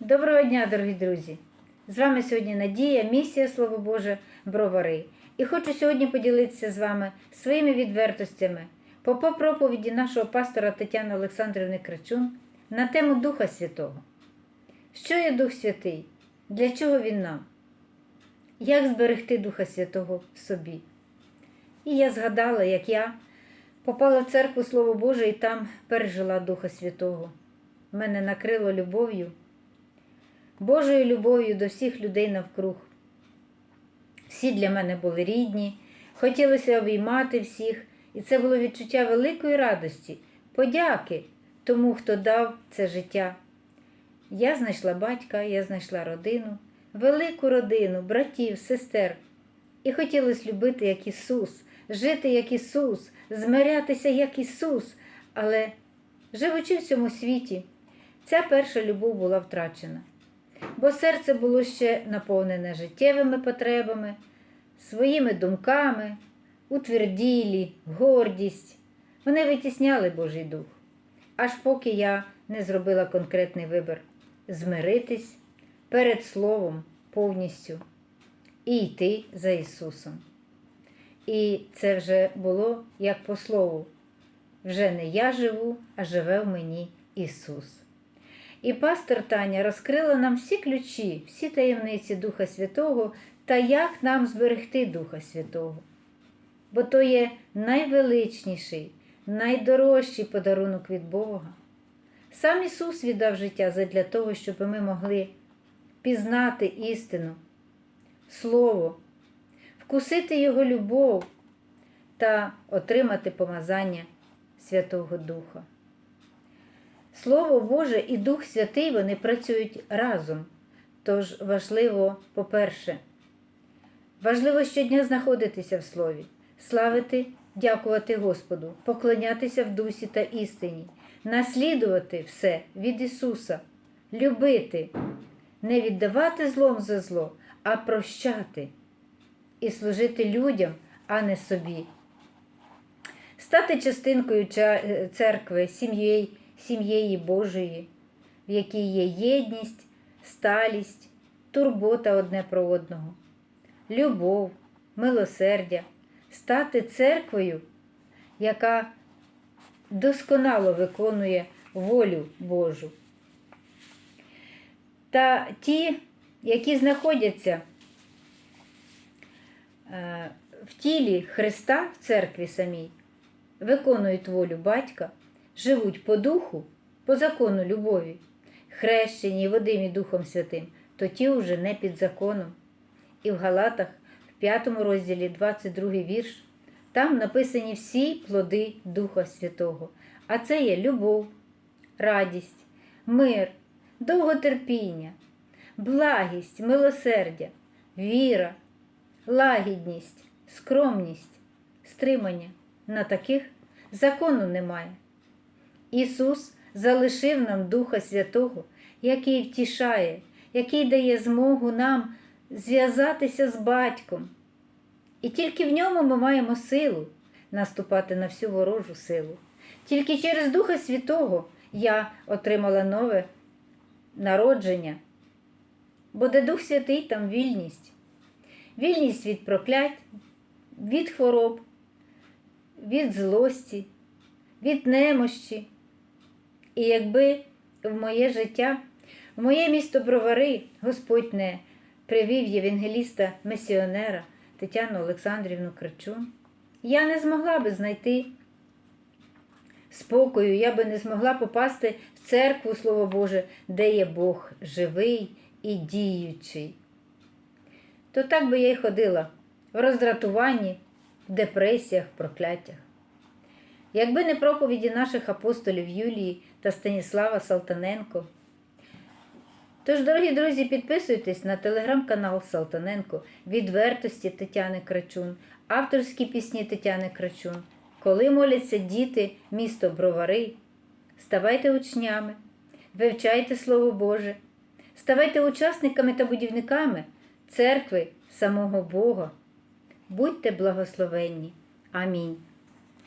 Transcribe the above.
Доброго дня, дорогі друзі! З вами сьогодні Надія, місія Слово Боже Бровари. І хочу сьогодні поділитися з вами своїми відвертостями по по проповіді нашого пастора Тетяни Олександрівни Крачун на тему Духа Святого. Що є Дух Святий? Для чого він нам? Як зберегти Духа Святого в собі? І я згадала, як я попала в церкву Слово Боже і там пережила Духа Святого. Мене накрило любов'ю. Божою любов'ю до всіх людей навкруг. Всі для мене були рідні, хотілося обіймати всіх, і це було відчуття великої радості, подяки тому, хто дав це життя. Я знайшла батька, я знайшла родину, велику родину, братів, сестер. І хотілося любити як Ісус, жити як Ісус, змирятися як Ісус. Але, живучи в цьому світі, ця перша любов була втрачена бо серце було ще наповнене життєвими потребами, своїми думками, утверділі, гордість. Вони витісняли Божий Дух, аж поки я не зробила конкретний вибір змиритись перед Словом повністю і йти за Ісусом. І це вже було як по слову. Вже не я живу, а живе в мені Ісус. І пастор Таня розкрила нам всі ключі, всі таємниці Духа Святого та як нам зберегти Духа Святого. Бо то є найвеличніший, найдорожчий подарунок від Бога. Сам Ісус віддав життя задля того, щоб ми могли пізнати істину, Слово, вкусити Його любов та отримати помазання Святого Духа. Слово Боже і Дух Святий вони працюють разом. Тож важливо, по-перше, важливо щодня знаходитися в Слові, славити, дякувати Господу, поклонятися в дусі та істині, наслідувати все від Ісуса, любити, не віддавати злом за зло, а прощати і служити людям, а не собі. Стати частинкою церкви, сім'єю сім'єї Божої, в якій є єдність, сталість, турбота одне про одного, любов, милосердя, стати церквою, яка досконало виконує волю Божу. Та ті, які знаходяться е, в тілі Христа в церкві самій, виконують волю батька живуть по духу, по закону любові, хрещені і водимі Духом Святим, то ті вже не під законом. І в Галатах, в 5 розділі 22 вірш, там написані всі плоди Духа Святого. А це є любов, радість, мир, довготерпіння, благість, милосердя, віра, лагідність, скромність, стримання. На таких закону немає. Ісус залишив нам Духа Святого, який втішає, який дає змогу нам зв'язатися з батьком. І тільки в ньому ми маємо силу наступати на всю ворожу силу. Тільки через Духа Святого я отримала нове народження, бо де Дух Святий там вільність, вільність від проклять, від хвороб, від злості, від немощі. І якби в моє життя, в моє місто Бровари Господь не привів євангеліста місіонера Тетяну Олександрівну Кричун, я не змогла би знайти спокою, я би не змогла попасти в церкву, Слово Боже, де є Бог живий і діючий. То так би я й ходила в роздратуванні, в депресіях, в прокляттях. Якби не проповіді наших апостолів Юлії та Станіслава Салтаненко. Тож, дорогі друзі, підписуйтесь на телеграм-канал Салтаненко, відвертості Тетяни Крачун, авторські пісні Тетяни Крачун. Коли моляться діти, місто Бровари, ставайте учнями, вивчайте Слово Боже, ставайте учасниками та будівниками церкви самого Бога. Будьте благословенні. Амінь.